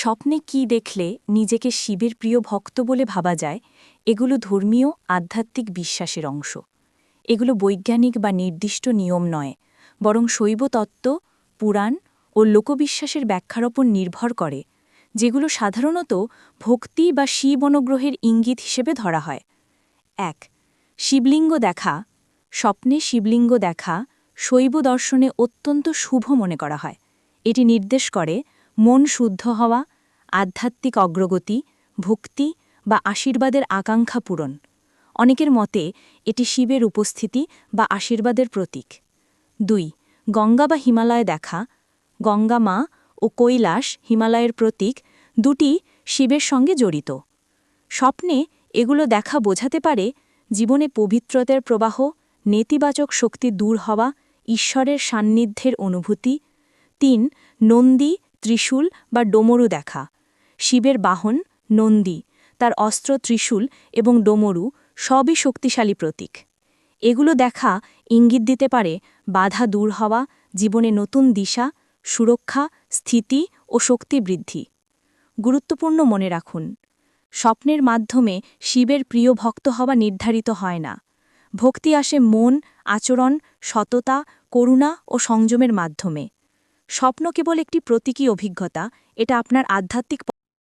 স্বপ্নে কি দেখলে নিজেকে শিবের প্রিয় ভক্ত বলে ভাবা যায়, এগুলো ধর্মীয়, আধ্যাত্মিক বিশ্বাসের অংশ। এগুলো বৈজ্ঞানিক বা নির্দিষ্ট নিয়ম নয়, বরং শৈবতত্ত্ব পুরাণ ও লোকবিশ্বাসের ব্যাখ্যার ওপর নির্ভর করে, যেগুলো সাধারণত ভক্তি বা শিব অনুগ্রহের ইঙ্গিত হিসেবে ধরা হয়। এক, শিবলিঙ্গ দেখা, স্বপ্নে শিবলিঙ্গ দেখা শৈব দর্শনে অত্যন্ত শুভ মনে করা হয়। এটি নির্দেশ করে মন শুদ্ধ হওয়া আধ্যাত্মিক অগ্রগতি, ভক্তি বা আশীর্বাদের আকাঙ্ক্ষা পূরণ। অনেকের মতে এটি শিবের উপস্থিতি বা আশীর্বাদের প্রতীক। দুই, গঙ্গা বা হিমালয় দেখা। গঙ্গা মা ও কৈলাস হিমালয়ের প্রতীক দুটি শিবের সঙ্গে জড়িত। স্বপ্নে এগুলো দেখা বোঝাতে পারে জীবনে পবিত্রতার প্রবাহ, নেতিবাচক শক্তি দূর হওয়া, ঈশ্বরের সান্নিধ্যের অনুভূতি। তিন, নন্দী, ত্রিশূল বা ডোমরু দেখা। শিবের বাহন, নন্দী, তার অস্ত্র ত্রিশূল এবং ডোমরু সবই শক্তিশালী প্রতীক। এগুলো দেখা ইঙ্গিত দিতে পারে বাধা দূর হওয়া, জীবনে নতুন দিশা, সুরক্ষা, স্থিতি ও শক্তি বৃদ্ধি। গুরুত্বপূর্ণ মনে রাখুন, স্বপ্নের মাধ্যমে শিবের প্রিয় ভক্ত হওয়া নির্ধারিত হয় না। ভক্তি আসে মন, আচরণ, সততা, করুণা ও সংযমের মাধ্যমে। স্বপ্ন কেবল একটি প্রতীকী অভিজ্ঞতা, এটা আপনার আধ্যাত্মিক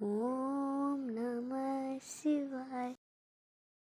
ஓம் நம சிவாய்